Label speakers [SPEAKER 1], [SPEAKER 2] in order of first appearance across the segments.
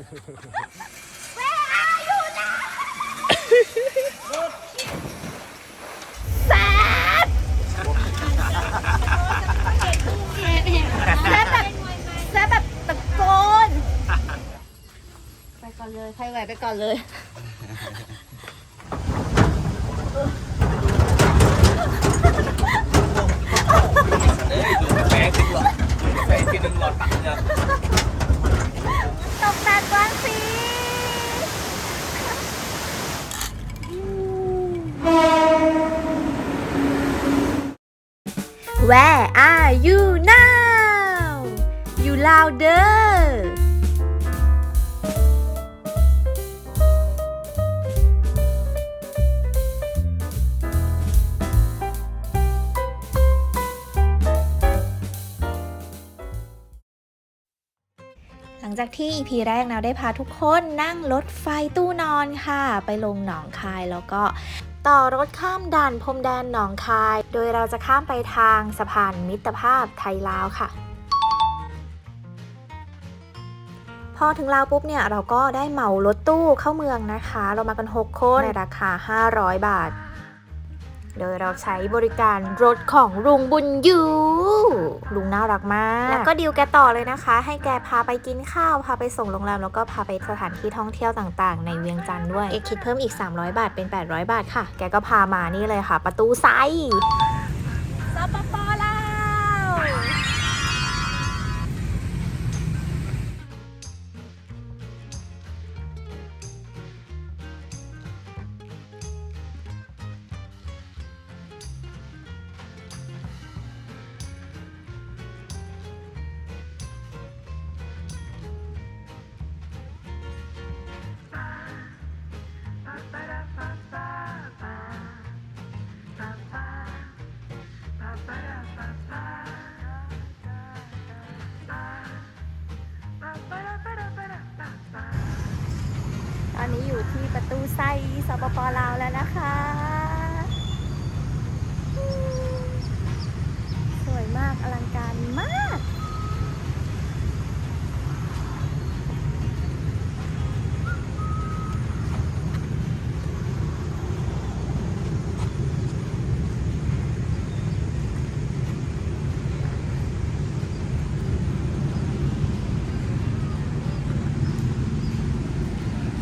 [SPEAKER 1] แซ่บแบบแซ่บแบบตะโกน ไปก่อนเลย ใครไหวไปก่อนเลย
[SPEAKER 2] แฝงสิหลอดแฝงกินหลอดตักเนี่ย
[SPEAKER 1] กแต่กวางสีแ Where are you now You louder จากที่ EP แรกเราได้พาทุกคนนั่งรถไฟตู้นอนค่ะ ไปลงหนองคายแล้วก็ต่อรถข้ามด่านพรมแดนหนองคาย โดยเราจะข้ามไปทางสะพานมิตรภาพไทยลาวค่ะ พอถึงลาวปุ๊บเนี่ยเราก็ได้เหมารถตู้เข้าเมืองนะคะ เรามากัน 6 คนในราคา 500 บาท โดยเราใช้บริการรถของลุงบุญยูลุงน่ารักมาก แล้วก็ดิวแกต่อเลยนะคะ ให้แกพาไปกินข้าว พาไปส่งโรงแรม แล้วก็พาไปสถานที่ท่องเที่ยวต่างๆ ในเวียงจันทร์ด้วย เอกคิดเพิ่มอีก 300 บาทเป็น 800 บาทค่ะ แกก็พามานี่เลยค่ะ ประตูไซ ไซสปปลาวแล้วนะคะ สวยมากอลังการมาก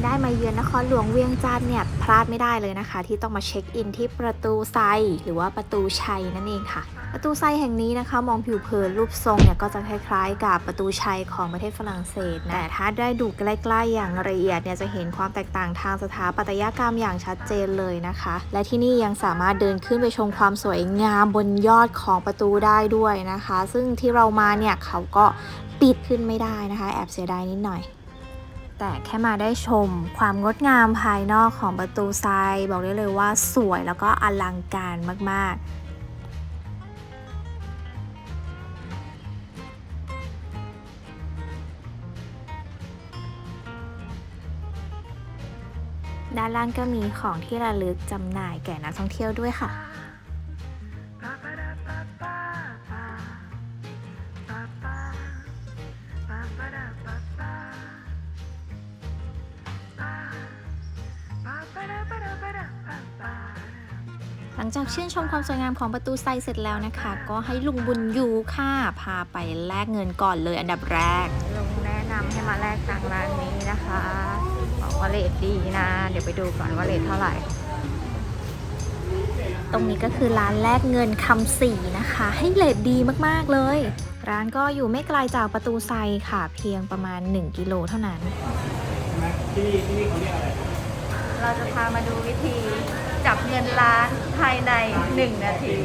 [SPEAKER 1] ได้มา เยือนนครหลวงเวียงจันทร์เนี่ยพลาดไม่ได้เลยนะคะ ที่ต้องมาเช็คอินที่ประตูไซ หรือว่าประตูชัยนั่นเองค่ะ ประตูไซแห่งนี้นะคะ มองผิวเผินรูปทรงเนี่ยก็จะคล้ายๆ กับประตูชัยของประเทศฝรั่งเศสนะแต่ถ้าได้ดูใกล้ๆอย่างละเอียดเนี่ยจะเห็นความแตกต่างทางสถาปัตยกรรมอย่างชัดเจนเลยนะคะ และที่นี่ยังสามารถเดินขึ้นไปชมความสวยงามบนยอดของประตูได้ด้วยนะคะ ซึ่งที่เรามาเนี่ยเขาก็ปิดขึ้นไม่ได้นะคะ แอบเสียดายนิดหน่อย แต่แค่มาได้ชม ความงดงามภายนอกของประตูทรายบอกได้เลยว่าสวยแล้วก็อลังการมากๆด้านล่างก็มีของที่ระลึกจำหน่ายแก่นักท่องเที่ยวด้วยค่ะ ชื่นชมความสวยงามของประตูไซเสร็จแล้วนะคะ ก็ให้ลุงบุญยูค่ะพาไปแลกเงินก่อนเลยอันดับแรกลุงแนะนำให้มาแลกตังร้านนี้นะคะบอกว่าเลทดีนะ เดี๋ยวไปดูก่อนว่าเลทเท่าไหร่ ตรงนี้ก็คือร้านแลกเงินคำสี่นะคะ ให้เลทดีมากๆเลย ร้านก็อยู่ไม่ไกลจากประตูไซค่ะ เพียงประมาณ 1 กิโลเท่านั้น เราจะพามาดูวิธี จับเงินล้านภายใน 1 นาที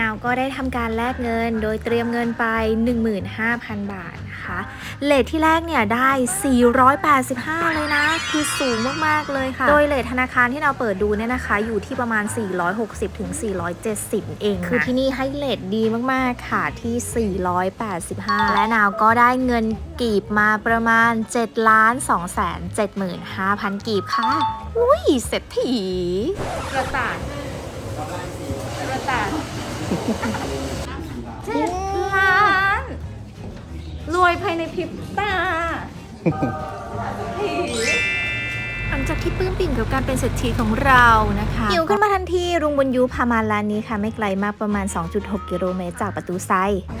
[SPEAKER 1] นาวก็ได้ทำการแลกเงิน โดยเตรียมเงินไป 15,000 บาทนะคะเลทที่แรกเนี่ยได้ 485 เลยนะ คือสูงมาก ๆ เลยค่ะ โดยเลทธนาคารที่เราเปิดดูเนี่ยนะคะ อยู่ที่ประมาณ 460ถึง470 เองนะคือที่นี่ให้เลทดีมาก ๆ ค่ะที่ 485 และนาวก็ได้เงินกีบมาประมาณ7ล้าน2แสน75,000 กีบค่ะ อุ้ยเศรษฐีกระต่ายกระต่าย เจ็ดล้าน รวยภายในพริบตา
[SPEAKER 3] หลังจากที่ปลื้มปิ่มกับการเป็นเศรษฐีของเรานะคะหิวขึ้นมาทันทีรุงบุญยูพามาร้านนี้ค่ะ ไม่ไกลมากประมาณ 2.6 กิโลเมตรจากประตูไซ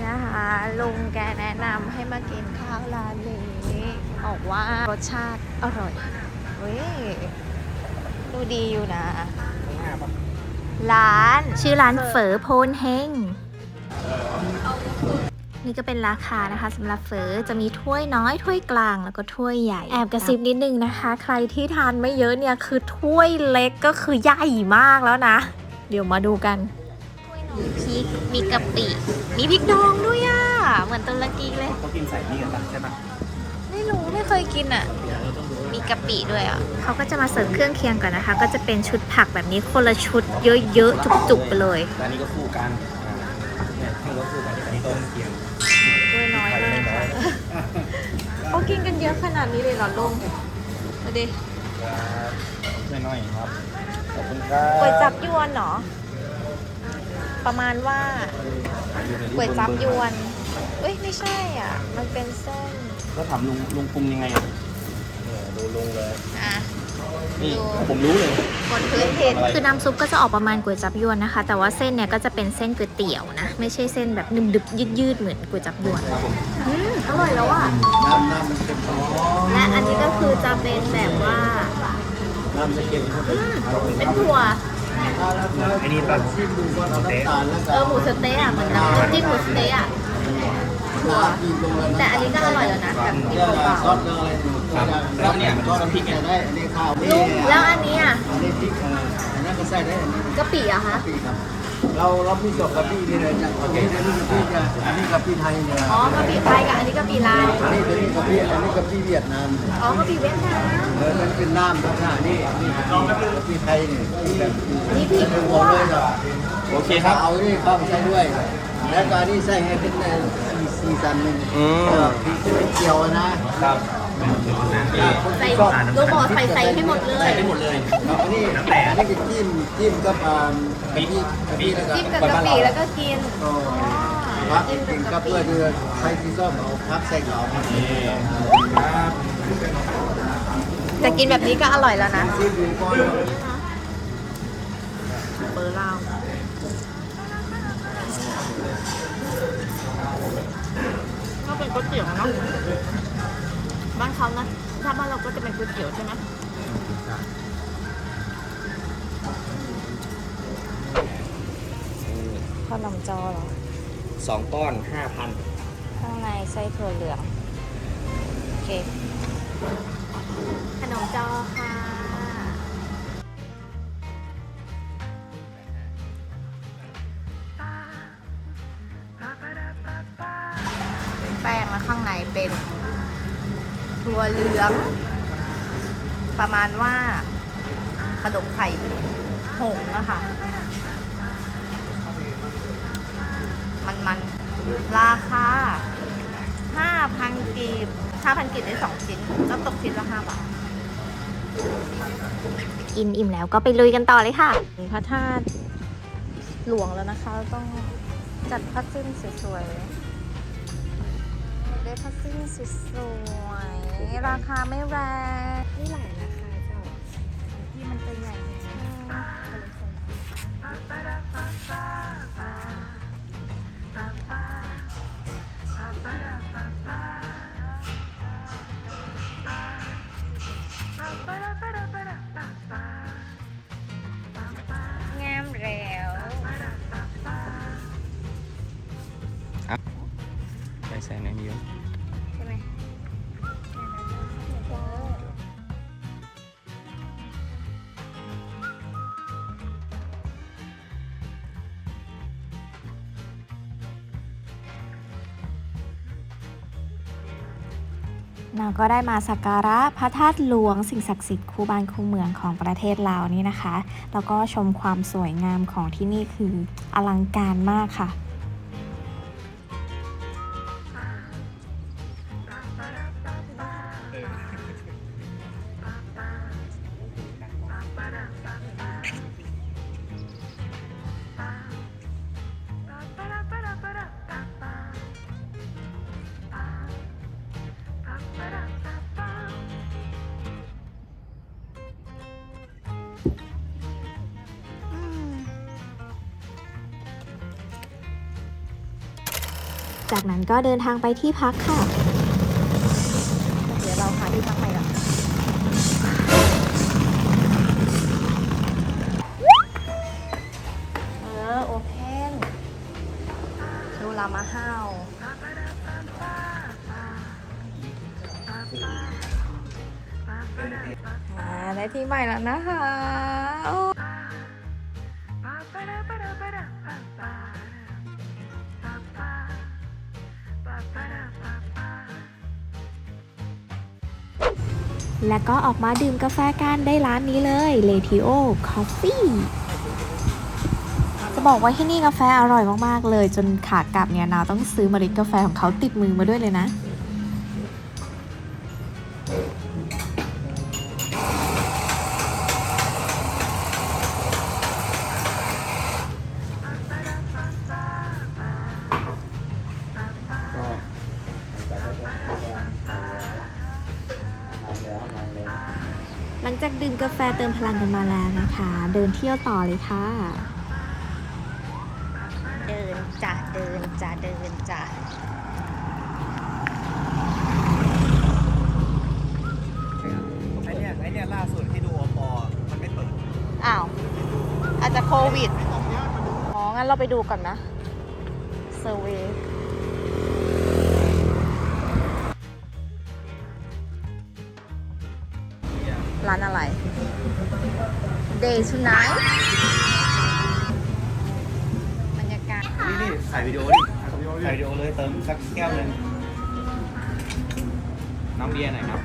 [SPEAKER 3] นะคะลุงแกแนะนำให้มากินข้าวร้านนี้บอกว่ารสชาติอร่อยเว้ยดูดีอยู่นะ ร้าน ชื่อร้านเฝอโพนเฮงนี่ก็เป็นราคานะคะสำหรับเฝอจะมีถ้วยน้อยถ้วยกลางแล้วก็ถ้วยใหญ่ แอบกระซิบนิดนึงนะคะ ใครที่ทานไม่เยอะเนี่ยคือถ้วยเล็กก็คือใหญ่มากแล้วนะ เดี๋ยวมาดูกันถ้วยน้อยพริกมีกะปิ มีพริกดองด้วยอะ เหมือนตุรกีเลย
[SPEAKER 2] เขากินใส่นี่กันปะใช่ปะ
[SPEAKER 3] ไม่รู้ไม่เคยกินอะ มีกะปิด้วยอะเขาก็จะมาเสิร์ฟเครื่องเคียงก่อนนะคะ ก็จะเป็นชุดผักแบบนี้คนละชุดเยอะๆจุกๆไปเลย
[SPEAKER 2] ร้านนี้ก็คู่กันอ่าเนี่ยนี่ก็คู่กันอันนี้ต้มเคียง
[SPEAKER 3] ด้วยน้อยมากค่ะเขากินกันเยอะขนาดนี้เลยเหรอลุงดูดิ
[SPEAKER 2] ไม่น้อยครับขอบคุณครับ
[SPEAKER 3] ก๋วยจับยวนเหรอประมาณว่าก๋วยจับยวนเอ้ยไม่ใช่อะ มันเป็นเส้น
[SPEAKER 2] ก็ถามลุงลุงปรุงยังไงอะดู ลุงเลย
[SPEAKER 3] อะ
[SPEAKER 2] นี่
[SPEAKER 3] ดู
[SPEAKER 2] ผมรู้เลย
[SPEAKER 3] บนพื้นเพคือน้ำซุปก็จะออกประมาณก๋วยจับยวนนะคะ แต่ว่าเส้นเนี่ยก็จะเป็นเส้นก๋วยเตี๋ยวนะ ไม่ใช่เส้นแบบดึบๆยืดๆเหมือนก๋วยจับยวน
[SPEAKER 2] ครับผม
[SPEAKER 3] อืมอร่อยแล้วอะ
[SPEAKER 2] น้ำน้ำมันเค็ม
[SPEAKER 3] และอันนี้ก็คือจะเป็นแบบว่า
[SPEAKER 2] น้ำจะเค็มครับ
[SPEAKER 3] อืมเป็นถั่ว
[SPEAKER 2] ไอ้นี่ปลาชิมดูว่าเราได้ตาลแล้ว
[SPEAKER 3] เออหมูสะเต๊ะอะเหมือนน้ำจิ้มหมูสะเต๊ะอะถั่ว แต่อันนี้ก็อร่อยแล้วนะแบบกินเปล่า
[SPEAKER 2] ซอสอะไร ครับแล้วเนี่ยมันซอสพริกเนี่ย
[SPEAKER 4] ได้ อันนี้ข้าว
[SPEAKER 3] ๆลุงแล้วอันนี้อะ
[SPEAKER 4] อันนี้พริกเอ่ออันนั้นก็ใส่ได้อันนี้
[SPEAKER 3] กะปิอะคะ
[SPEAKER 4] กะปิครับ เราเราพี่จบกะปินี่เลยจากประเทศอันนี้กะปิจะอันนี้กะปิไทยเนี่ย
[SPEAKER 3] อ๋อกะปิไทยกับอันนี้กะปิลาว
[SPEAKER 4] อันนี้เป็นกะปิอันนี้กะปิเวียดนาม
[SPEAKER 3] อ๋อกะปิเวียดนาม
[SPEAKER 4] เออมันเป็นน้ำครับค่ะนี่นี่กะปิกะปิไทยนี่แบบ
[SPEAKER 3] นี่พริก
[SPEAKER 4] เป็น
[SPEAKER 3] คั่
[SPEAKER 4] ว
[SPEAKER 3] ว
[SPEAKER 4] งเลยครับ
[SPEAKER 2] โอเคครับ
[SPEAKER 4] เอานี่เข้าไปใส่ด้วย แล้วก็อันนี้ใส่ให้เป็นในสีสีสันหนึ่ง
[SPEAKER 2] อืม
[SPEAKER 4] เออพริกจะไม่เกี่ยวนะครับ
[SPEAKER 3] ใส่ลูกบอกใส่ใส่ให้หมดเลย
[SPEAKER 2] ใส่ได้หมดเลย
[SPEAKER 4] แล้วอันนี้อันนี้ก็จิ้มจิ้มกับอ่ากะปิกะปิแล้วก็
[SPEAKER 3] จิ้มกับกะปิแล้วก็กิน
[SPEAKER 4] อ๋อพักกินกับเพื่อที่จะใช้ที่ซ่อมเอาพักใส่เหลาครับ
[SPEAKER 3] แต่กินแบบนี้ก็อร่อยแล้วนะ
[SPEAKER 4] ซีดูก่อน
[SPEAKER 3] เบอร์ลาวก็เป็นก๋วยเตี๋ยวเนาะ บ้านเขานะ ถ้าบ้านเราก็จะเป็นก๋วยเตี๋ยวใช่ไหมขนมจอเหรอ
[SPEAKER 2] สองก้อนห้าพัน
[SPEAKER 3] ข้างในไส้ถั่วเหลือง โอเค ขนมจอค่ะ บ5,000กีบได้2ชิ้นก็ตกชิ้นละ5บาทกินอิ่มแล้วก็ไปลุยกันต่อเลยค่ะพระธาตุหลวงแล้วนะคะ ต้องจัดผ้าสิ้นสวยๆได้ผ้าสิ้นสวยๆราคาไม่แรงนี่หลายราคาเจ้าที่มันจะใหญ่ง
[SPEAKER 2] ใส่ใส่ในนี้
[SPEAKER 3] ใช่ไหมเราก็ได้มาสักการะพระธาตุหลวงสิ่งศักดิ์สิทธิ์คู่บ้านคู่เมืองของประเทศลาวนี่นะคะ แล้วก็ชมความสวยงามของที่นี่คืออลังการมากค่ะ จากนั้นก็เดินทางไปที่พักค่ะ และก็ออกมาดื่มกาแฟกันได้ร้านนี้เลย l e t i o Coffee จะบอกว่าที่นี่กาแฟอร่อยมาก ๆ เลย จนขากลับเนี่ยนาวต้องซื้อเมล็ดกาแฟของเขาติดมือมาด้วยเลยนะ เติมพลังกันมาแล้วนะคะ เดินเที่ยวต่อเลยค่ะ เดินจ้ะเดินจ้ะเดินจ้ะ
[SPEAKER 2] ไอเนี่ยไอเนี่ยล่าสุดที่ดูอปอมันไม่เปิด
[SPEAKER 3] อ้าว อาจจะโควิด อ๋อ งั้นเราไปดูก่อนนะ เซอร์เวร้านอะไร Day Tonight บรรยากาศ
[SPEAKER 2] นี่นี่ถ่ายวิดีโอดิถ่ายวิดีโอเลยเติมสักแก้วหนึ่งน้ำเบียร์หน่อยครับ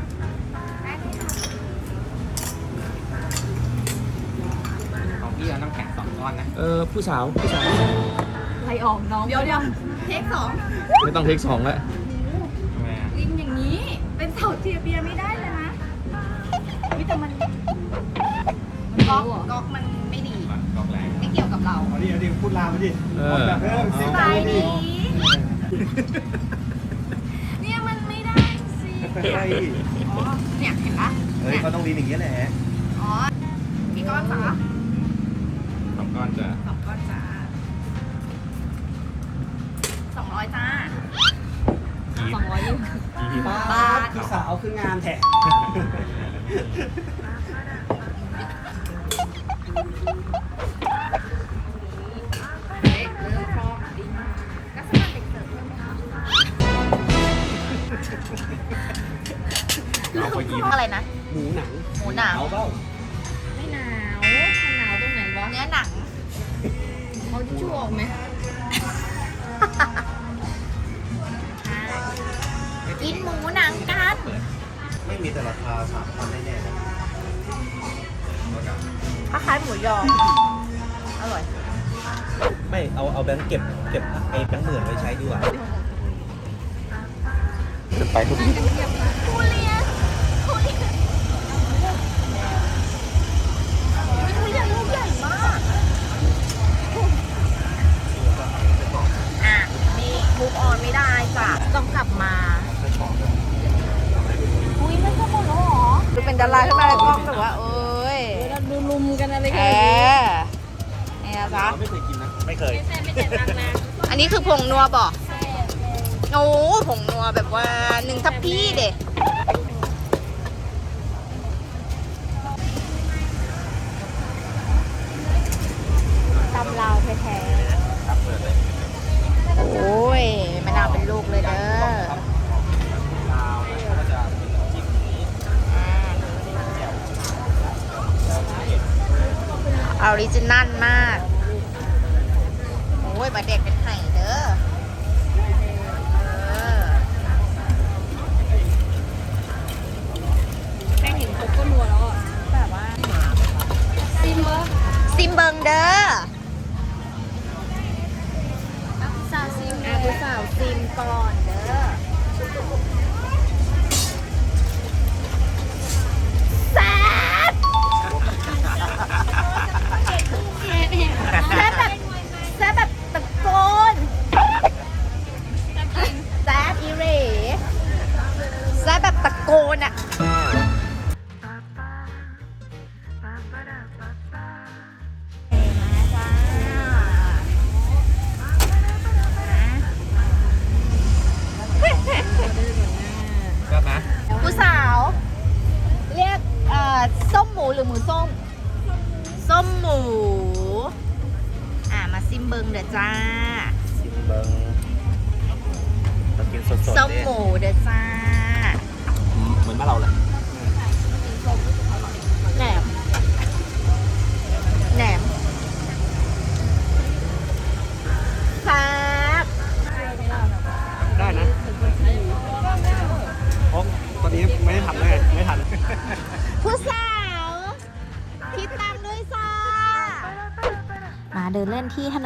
[SPEAKER 2] ของพี่เอาน้ำแข็งสองก้อนนะ
[SPEAKER 5] เออผู้สาวผู้สาว
[SPEAKER 3] ไล่ออกน้อง เดี๋ยวเดี๋ยวเทคสอง
[SPEAKER 5] ไม่ต้องเทคสองแล้ว
[SPEAKER 2] ทำไมอะ
[SPEAKER 3] ลินอย่างนี้ เป็นเสาเทียเบียร์ไม่ได้เลยนะวิแต่มัน กี่ยวกับเรา
[SPEAKER 2] เอาดิเอาดิพูดลามมาดิ
[SPEAKER 5] เออ
[SPEAKER 2] แบบเออ
[SPEAKER 3] สบายดี เนี่ยมันไม่ได้สิ
[SPEAKER 2] เฮ้ย
[SPEAKER 3] อ๋อเนี่ยเห็นปะ
[SPEAKER 2] เฮ้ยเขาต้องดีอย่างนี้แหละ
[SPEAKER 3] อ๋อกี่ก้อนคะ
[SPEAKER 2] สองก้อนจ้ะ
[SPEAKER 3] สองก้อนจ้าสองร้อยจ้าสองร้อยบาท
[SPEAKER 2] พี่สาวคืองานแท้
[SPEAKER 3] เอ๊ะเริ่มพร้อมดีมากลักษณะเด็กเสิร์ฟเพิ่มไหมคะ
[SPEAKER 2] เราไปยิ้ม
[SPEAKER 3] อะไรนะ
[SPEAKER 2] หมูหนัง
[SPEAKER 3] หมูหนัง
[SPEAKER 2] เอาเปล่า
[SPEAKER 6] ไม่หนาวมันหนาวตรงไหนวะ
[SPEAKER 3] เนื้อหนัง
[SPEAKER 6] เอาทิชชู่ออกไหม
[SPEAKER 3] กินหมูหนังกัน
[SPEAKER 2] ไม่มีแต่ราคาสามพันแน่ๆนะ
[SPEAKER 3] คล้ายๆหมูยอ อร่อย
[SPEAKER 2] ไม่เอาเอาแบงค์เก็บเก็บไอ้แบงค์หมื่นไว้ใช้ดีกว่าจะไปทุกที่
[SPEAKER 3] ทุเรียนทุเรียนทุเรียนลูกใหญ่มากอะมีมูฟออนไม่ได้จ้ะต้องกลับมาอุ้ยไม่ก็หมดแล้วเหรอดูเป็นดาราขึ้นมาแล้วกล้องแบบว่าเอ้ย
[SPEAKER 6] เราดูลุมกันอะไร
[SPEAKER 3] เอ
[SPEAKER 6] กัน
[SPEAKER 3] อ นี่นะจ๊ะ
[SPEAKER 2] ไม่เคยกินนะไม่เคย
[SPEAKER 6] แฟนไม่เจ็บตังค์นะ
[SPEAKER 3] อันนี้คือผงนัวบอกโอ้ผงนัวแบบว่าหนึ่งทัพพี่เด็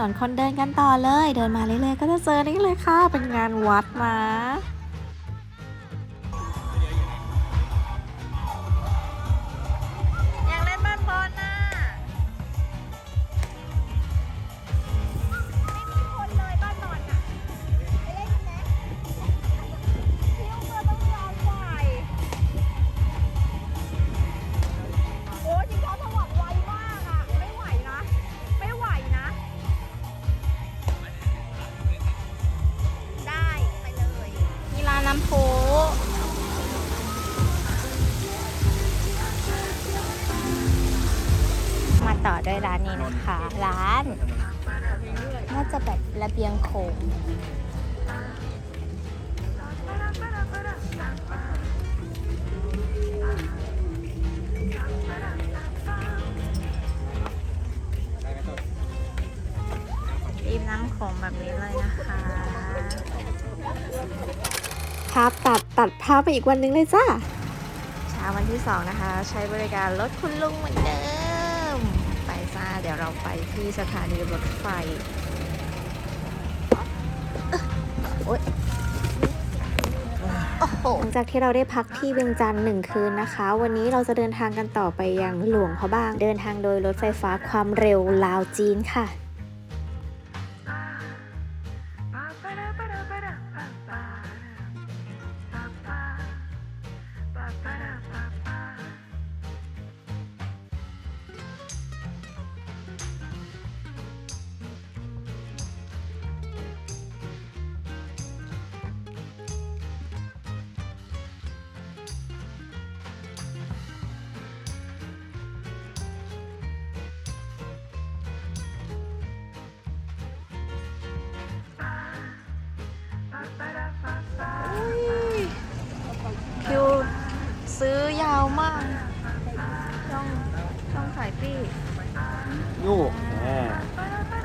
[SPEAKER 3] น
[SPEAKER 2] ที่
[SPEAKER 1] ถนคนเดินกันต่อเลย เดินมาเรื่อยๆ ก็จะเจอนี่เลยค่ะ เป็นงานวัดนะ เบียงโขงริมน้ำโขงแบบนี้เลยนะคะภาพตัดตัดภาพไปอีกวันนึงเลยจ้าเช้าวันที่สองนะคะ ใช้บริการรถคุณลุงเหมือนเดิม ไปจ้าเดี๋ยวเราไปที่สถานีรถไฟ โอ๊ยโอ้โหหลังจากที่เราได้พักที่เวียงจันทร์หนึ่งคืนนะคะ วันนี้เราจะเดินทางกันต่อไปยังหลวงพระบาง เดินทางโดยรถไฟฟ้าความเร็วลาวจีนค่ะ วมากช่องช่องขายปี้
[SPEAKER 2] ยู่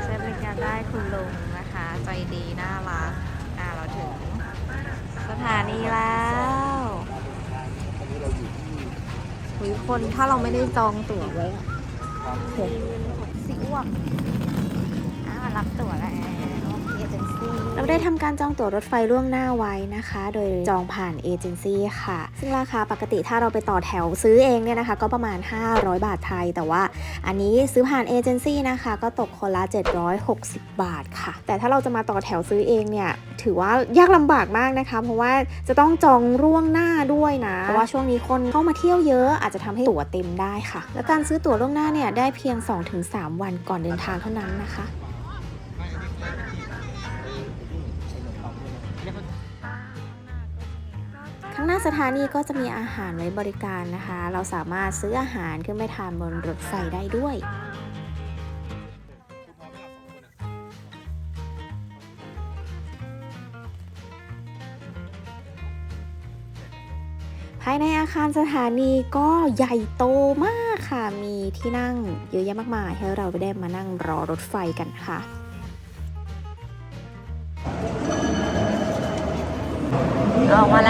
[SPEAKER 1] ใช้บริการได้คุณลุงนะคะ ใจดีน่ารักอ่าเราถึงสถานีแล้วหุยคนถ้าเราไม่ได้จองตั๋วไว้อะโหสิอ้วกอ่ารับตั๋วแล้ว เราได้ทำการจองตั๋วรถไฟล่วงหน้าไว้นะคะ โดยจองผ่านเอเจนซี่ค่ะ ซึ่งราคาปกติถ้าเราไปต่อแถวซื้อเองเนี่ยนะคะ ก็ประมาณ 500 บาทไทย แต่ว่าอันนี้ซื้อผ่านเอเจนซี่นะคะ ก็ตกคนละ 760 บาทค่ะ แต่ถ้าเราจะมาต่อแถวซื้อเองเนี่ย ถือว่ายากลำบากมากนะคะ เพราะว่าจะต้องจองร่วงหน้าด้วยนะ เพราะว่าช่วงนี้คนเข้ามาเที่ยวเยอะอาจจะทำให้ตั๋วเต็มได้ค่ะ และการซื้อตั๋วล่วงหน้าเนี่ยได้เพียง 2-3 วันก่อนเดินทางเท่านั้นนะคะ ข้างหน้าสถานีก็จะมีอาหารไว้บริการนะคะ เราสามารถซื้ออาหารขึ้นไปทานบนรถไฟได้ด้วยภายในอาคารสถานีก็ใหญ่โตมากค่ะ มีที่นั่งเยอะแยะมากมายให้เราได้มานั่งรอรถไฟกันค่ะ ออกมาแล้ว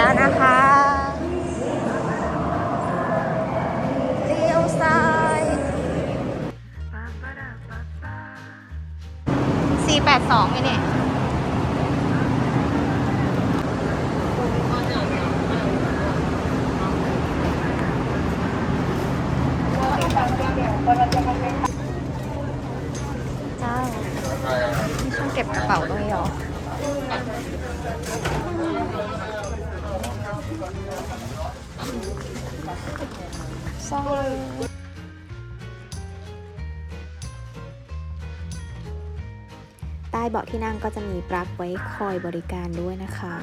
[SPEAKER 1] ก็บกระเป๋าตรงนี้หรอซอยใต้เบาะที่นั่งก็จะมีปลั๊กไว้คอยบริการด้วยนะคะ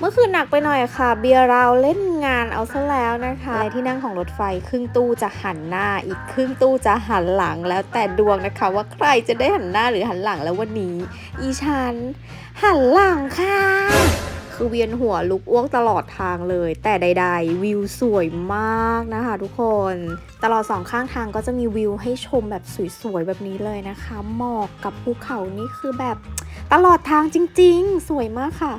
[SPEAKER 1] เมื่อคืนหนักไปหน่อยค่ะ เบียร์เราเล่นงานเอาซะแล้วนะคะและที่นั่งของรถไฟครึ่งตู้จะหันหน้า อีกครึ่งตู้จะหันหลังแล้วแต่ดวงนะคะ ว่าใครจะได้หันหน้าหรือหันหลังแล้ววันนี้ อีฉันหันหลังค่ะ คือเวียนหัวลุกอ้วกตลอดทางเลย แต่ใด ๆ วิวสวยมากนะคะทุกคน ตลอดสองข้างทางก็จะมีวิวให้ชมแบบสวยๆแบบนี้เลยนะคะ หมอกกับภูเขานี่คือแบบตลอดทางจริง ๆ สวยมากค่ะ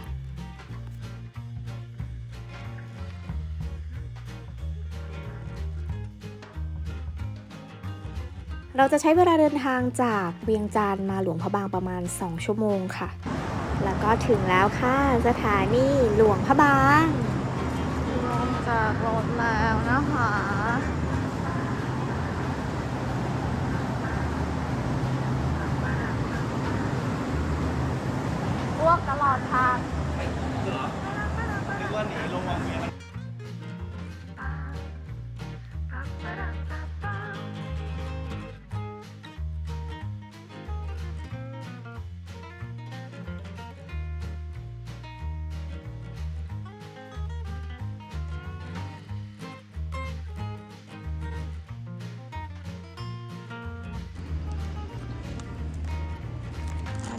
[SPEAKER 1] เราจะใช้เวลาเดินทางจากเวียงจันทร์มาหลวงพระบางประมาณ 2 ชั่วโมงค่ะ แล้วก็ถึงแล้วค่ะ สถานีหลวงพระบางลงจากรถแล้วนะคะอ้วกตลอดทาง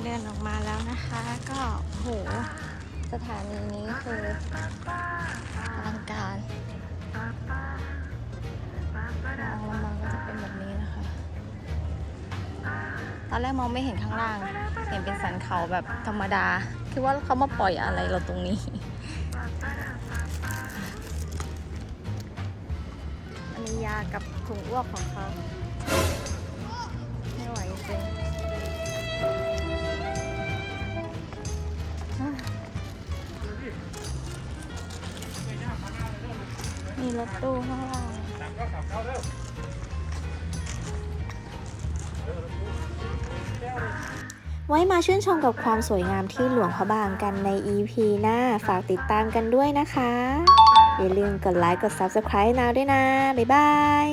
[SPEAKER 2] เดิ
[SPEAKER 1] นออกมาแล้วนะคะ ก็โหสถานีนี้คืออลังการมองลงมาก็จะเป็นแบบนี้นะคะ ตอนแรกมองไม่เห็นข้างล่าง เห็นเป็นสันเขาแบบธรรมดา คิดว่าเขามาปล่อยอะไรเราตรงนี้ อันนี้ยากับถุงอ้วกของเขา มาชื่นชมกับความสวยงามที่หลวงพระบางกันใน EP หน้า ฝากติดตามกันด้วยนะคะ อย่าลืมกดไลค์กด Subscribe นาวด้วยนะ บ๊ายบาย